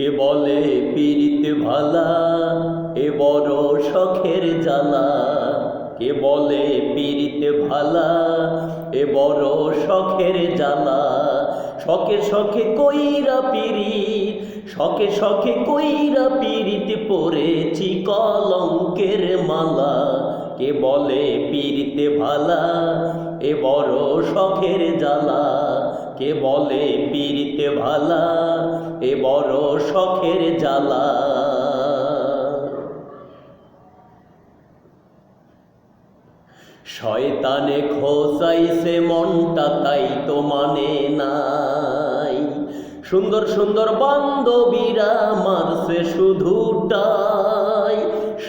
কে বলে পীড়িত ভালা? এ বড় শখের জ্বালা। কে বলে পীড়িত ভালা? এ বড় শখের জ্বালা। শখে শখে কইরা পীড়িত। শখে শখে কইরা পীড়িত পড়েছি কলঙ্কের মালা। কে বলে পীড়িতে ভালা? এ বড় শখের জ্বালা। কে বলে, পীড়িতে ভালা এ বড় শখের জ্বালা। শয়তানে খোসাইছে মনটা, তাই তো মানে নাই। সুন্দর সুন্দর বান্ধবীরা মারছে শুধুটাই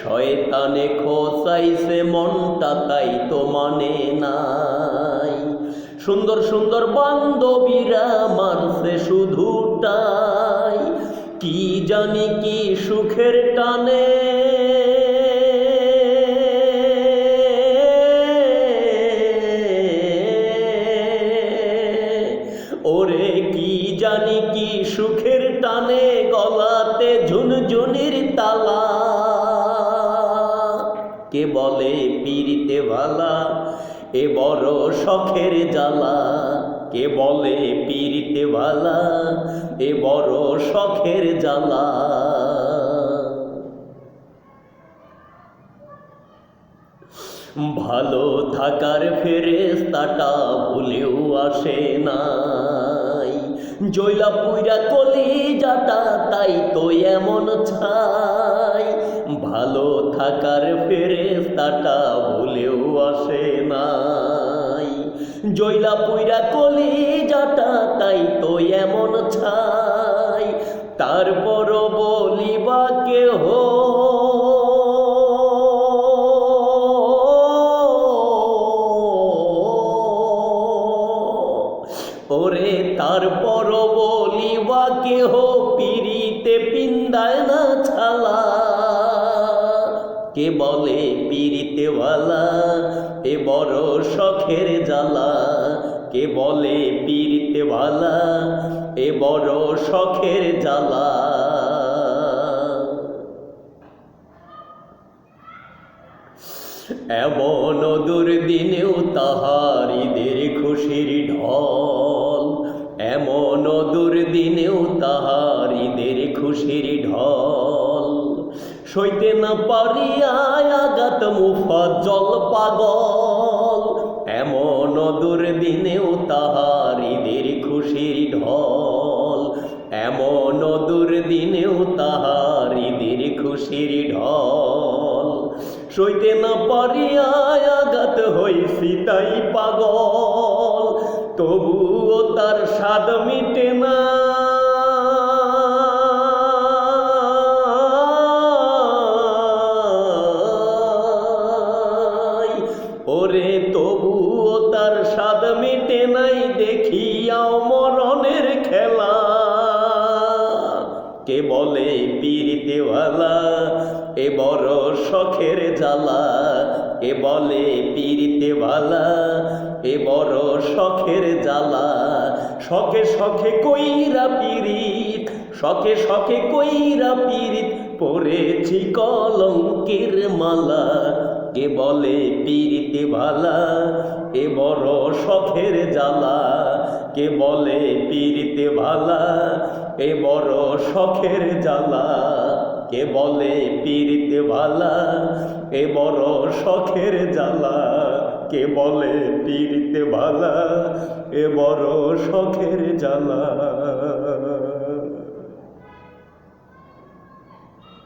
শয়তানে খোসাইছে মনটা, তাই তো মানে নাই। সুন্দর সুন্দর বান্ধবীরা মারছে শুধুটাই কি জানি কি সুখের টানে। ওরে কি জানি কি সুখের টানে গলাতে ঝুনঝুনির তালা। কে বলে পীড়িতে ভালা এ বড় শখের জ্বালা, কে বলে পীড়িতে ভালা এ বড় শখের জ্বালা। ভালো থাকার ফেরেস্তাটা ভুলেও আসে নাই। জৈলা পুইরা কলি যাটা তাই তো এমন ছাই। ভালো থাকার ফেরেস্তাটা ভুলেও আসে নাই। জৈলা পুইরা কলি যাটা তাই তো এমন ছাই। তারপর বলিবা কেহ ওরে তারপর বলিবা কেহ পিড়িতে পিন্দায় না ছালা। কে বলে পিড়িতে এ বড় শখের জ্বালা। কে বলে পিড়িতে এ বড় শখের জ্বালা। এমন দুর্দিনেও তাহারিদের সইতে না পারিয়া আগাত মুফাজ্জল পাগল। এমন দুর্দিনেও তাহারিদের খুশির ঢল। এমন দুর্দিনেও তাহারিদের খুশির ঢল। সইতে না পারিয়া আঘাত হইছি তাই পাগল। তবুও তার স্বাদ ওরে তবুও তার স্বাদ মিটে নাই, দেখিয়াও মরণের খেলা। কে বলে পীড়িতে ভালা এ বড় শখের জ্বালা। কে বলে পীড়িতে ভালা এ বড় শখের জ্বালা। শখে শখে কইরা পীড়িত, শখে শখে কইরা পীড়িত পরেছি কলঙ্কের মালা। কে বলে পীড়িতে ভালা এ বড় শখের জ্বালা। কে বলে পীড়িতে ভালা এ বড় শখের জ্বালা। কে বলে পীড়িতে ভালা এ বড় শখের জ্বালা। কে বলে পীড়িতে ভালা এ বড় শখের জ্বালা।